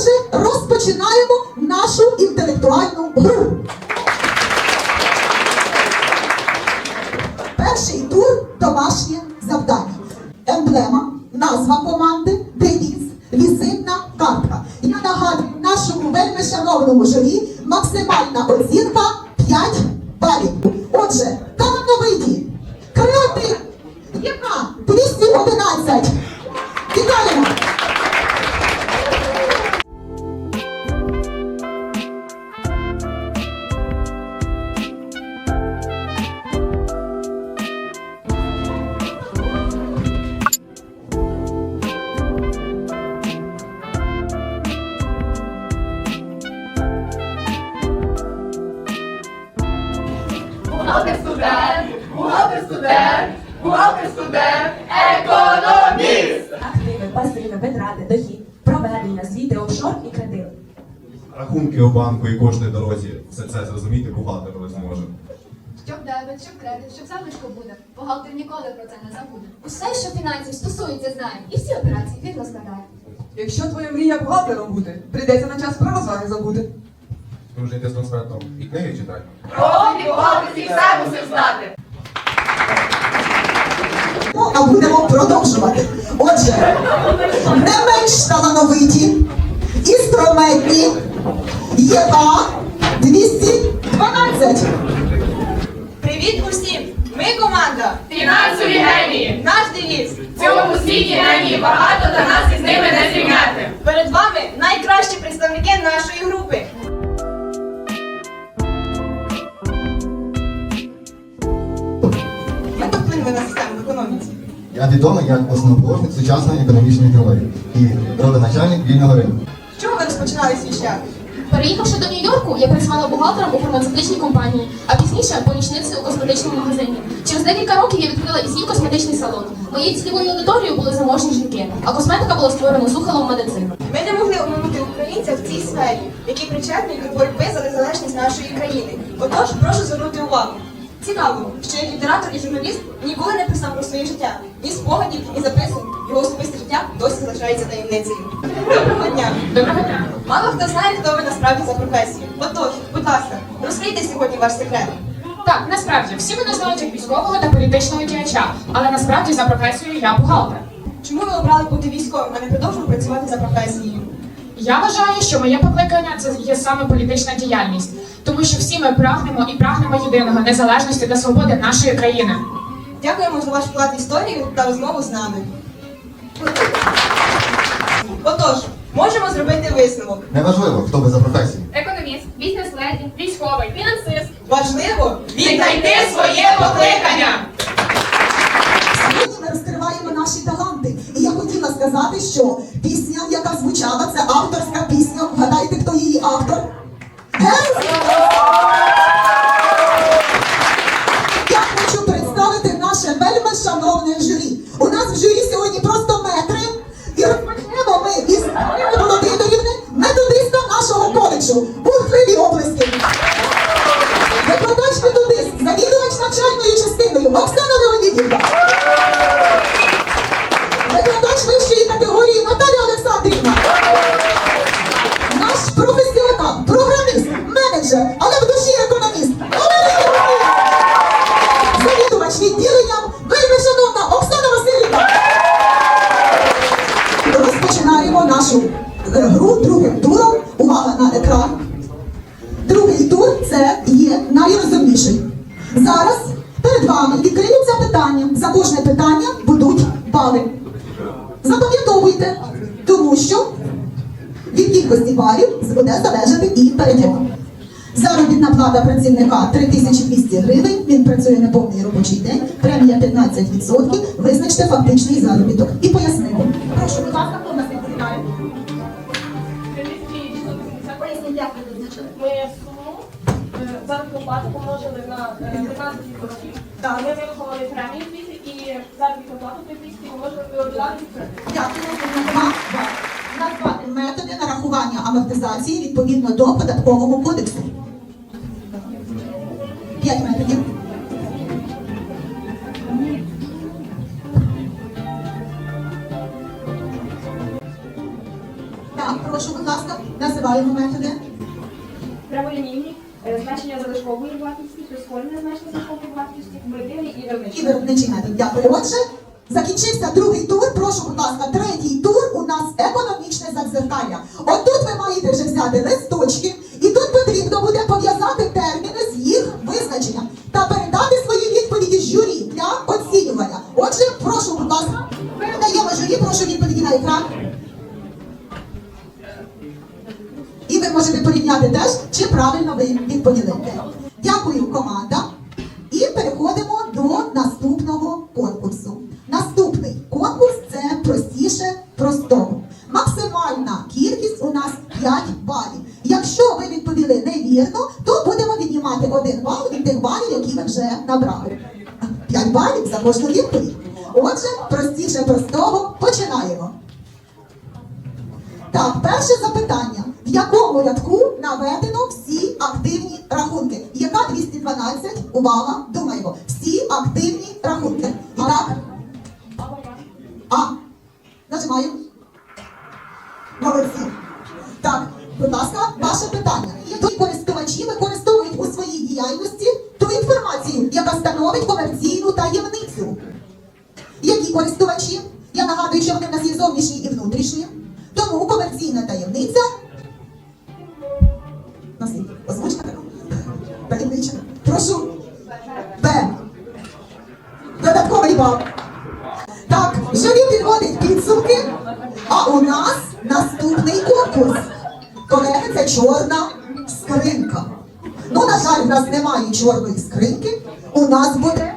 Отже, розпочинаємо нашу інтелектуальну гру. Перший тур домашнє завдання. Емблема, назва команди, девіз, візитна картка. Я нагадую нашому вельми шановному журі максимальна оцінка студент, бухгалтер студент, бухгалтер студент, економіст. Активи, пасиви, витрати, дохід, проведення, звіти, офшор і кредит. Рахунки у банку і кожній дорозі. Все це зрозуміти бухгалтер не зможе. Щоб дебет, щоб кредит, щоб залишку буде. Бухгалтер ніколи про це не забуде. Усе, що фінансів стосується, знає. І всі операції вірно складає. Якщо твоя мрія бухгалтером бути, прийдеться на час про розваги забути. Дружити з конспектом і книги читати. Про облік бухгалтерський все мусив знати. Ну, а будемо продовжувати. Отже, не менш талановиті, інструментні, ЄК 212. Привіт усім! Ми команда. Фінансові генії. Наш девіз. В цьому світі генії багато, та нас із ними не зрівняти. Перед вами найкращі представники нашої групи. Я відомий як основоположник сучасної економічної теорії і родоначальник вільного ринку. З чого ви розпочинали свій шлях? Переїхавши до Нью-Йорку, я працювала бухгалтером у фармацевтичній компанії, а пізніше помічницею у косметичному магазині. Через декілька років я відкрила і свій косметичний салон. Моєю цільовою аудиторією були заможні жінки, а косметика була створена з ухилом медицини. Ми не могли оминути українця в цій сфері, який причетний до боротьби за незалежність нашої країни. Отож, прошу звернути увагу. Цікаво, що як літератор і журналіст ніколи не писав про своє життя, ні спогадів, ні записок. Його особисте життя досі залишається таємницею. Доброго дня! Доброго дня. Мало хто знає, хто ви насправді за професію. Отож, будь ласка, розкрийте сьогодні ваш секрет. Так, насправді всі мене знають як військового та політичного діяча, але насправді за професією я бухгалтер. Чому ви обрали бути військовим, а не продовжувати працювати за професією? Я вважаю, що моє покликання це є саме політична діяльність, тому що всі ми прагнемо і прагнемо єдиного незалежності та свободи нашої країни. Дякуємо за ваш вклад в історію та розмову з нами. Отож, можемо зробити висновок. Неважливо, хто ви за професією. Економіст, бізнес-леді, військовий, фінансист. Важливо Віднайти своє покликання. Сьогодні ми розкриваємо наші таланти. І я хотіла сказати, що пісня, яка звучала, це авторська пісня. Вгадайте, хто її автор? Я хочу представити наше вельми шановне журі. У нас в журі сьогодні просто метри. І розпочнемо ми із Володимирівни, методиста нашого коледжу. Бурхливі облески. Кількості буде залежати і перемога. Заробітна плата працівника 3200 гривень, він працює неповний робочий день, премія 15%, визначте фактичний заробіток. І пояснимо. Прошу, будь ласка, хто нас відповідає? Поясніть, як ви визначили? Ми суму е, заробітну плату помножили на е, 15%. Так. Ми вирахували премію звідти і заробітну плату 3200 помножили на 11%. Дякую. Назвати методи нарахування амортизації відповідно до податкового кодексу. П'ять методів. Так, прошу, будь ласка, називаємо методи. Прямолінійні, е, значення залишкової вартості, прискорене значення залишкової вартості, кумулятивні і І виробничий метод. Дякую. Отже, закінчився другий тур. Прошу, будь ласка, третій ви можете порівняти теж, чи правильно ви відповіли. Дякую, команда. І переходимо до наступного конкурсу. Наступний конкурс це простіше простого. Максимальна кількість у нас 5 балів. Якщо ви відповіли невірно, то будемо віднімати один бал від тих балів, які ви вже набрали. 5 балів за кожну відповідь. Отже, простіше простого починаємо. Так, перше запитання. В якому рядку наведено всі активні рахунки? Яка 212? Увага, думаємо. Всі активні рахунки. І так, А. Нажимаю. Молодці. Так, будь ласка, ваше питання. Які користувачі використовують у своїй діяльності ту інформацію, яка становить комерційну таємницю? Які користувачі? Я нагадую, що вони в нас є зовнішні і внутрішні. Тому комерційна таємниця. Нас озвучка? Таємнича. Прошу. Б. Додатковий бал. Так, журі підводить підсумки. А у нас наступний конкурс. Колеги, це чорна скринька. Ну, на жаль, в нас немає чорної скриньки. У нас буде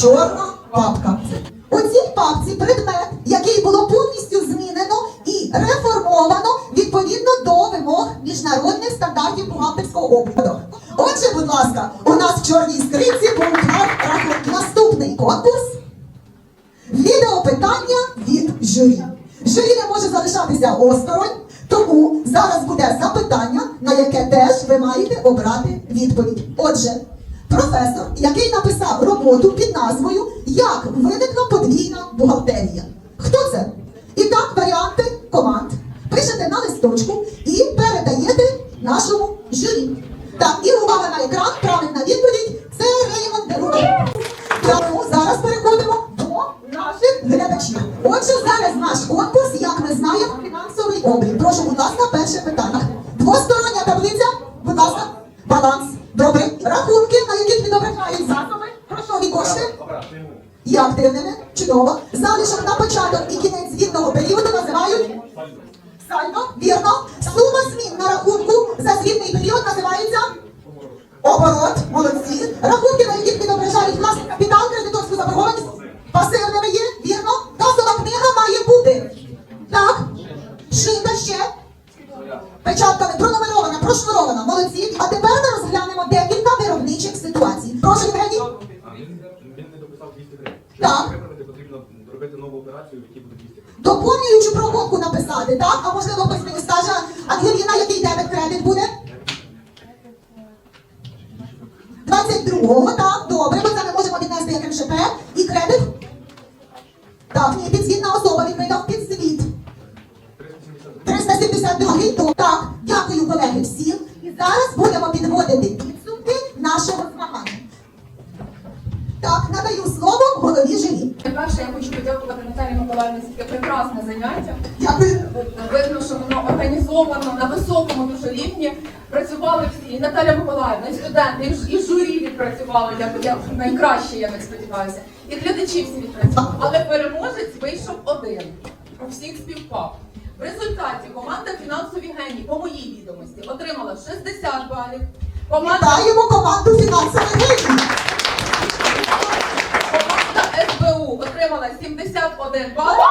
чорна папка. У цій папці предмет, який було повністю змінено і реформовано відповідно до вимог міжнародних бухгалтерського обліку. Отже, будь ласка, у нас в чорній скринці був рахунок. Наступний конкурс. Відеопитання від журі. Журі не може залишатися осторонь, тому зараз буде запитання, на яке теж ви маєте обрати відповідь. Отже, професор, який написав роботу під назвою Як виникла подвійна бухгалтерія. Хто це? І так, варіанти команд. Пишете на листочку глядачів. Отже, зараз наш конкурс, як ми знаємо, фінансовий облік. Прошу, будь ласка, перше питання. Двостороння таблиця, будь ласка, баланс. Добре. Рахунки, на яких відображають засоби, грошові кошти. Є активними, чудово. Залишок на початок і кінець звітного періоду називають сальдо, вірно. Сума змін на рахунку за звітний період називається Оборот, молодці. Рахунки, на яких відображають власний капітал, кредиторську заборгованість. Пасивними є, Печатками пронумерована, прошнурована. Молодці. А тепер ми розглянемо декілька виробничих ситуацій. Прошу, Євгеній. Він не дописав 200 гривень. Так. Потрібно робити нову операцію, в якій буде 200 гривень. Доповнюючу прогонку написати, так? А можливо, хтось мені скаже, Ангеліна, який дебет кредит буде? 22-го, так, добре, бо це ми можемо віднести як МШП. І кредит? Так, ні, підзвітна особа, видав Наталі Миколаївні таке прекрасне заняття. Видно, що воно організовано на високому дуже рівні. Працювали всі, і Наталя Миколаївна, і студенти, і журі відпрацювали, як, як найкраще, я так сподіваюся. І глядачі всі відпрацювали. Але переможець вийшов один. У всіх співпав. В результаті команда фінансові генії, по моїй відомості, отримала 60 балів. Команда Вітаємо команду фінансових del podcast.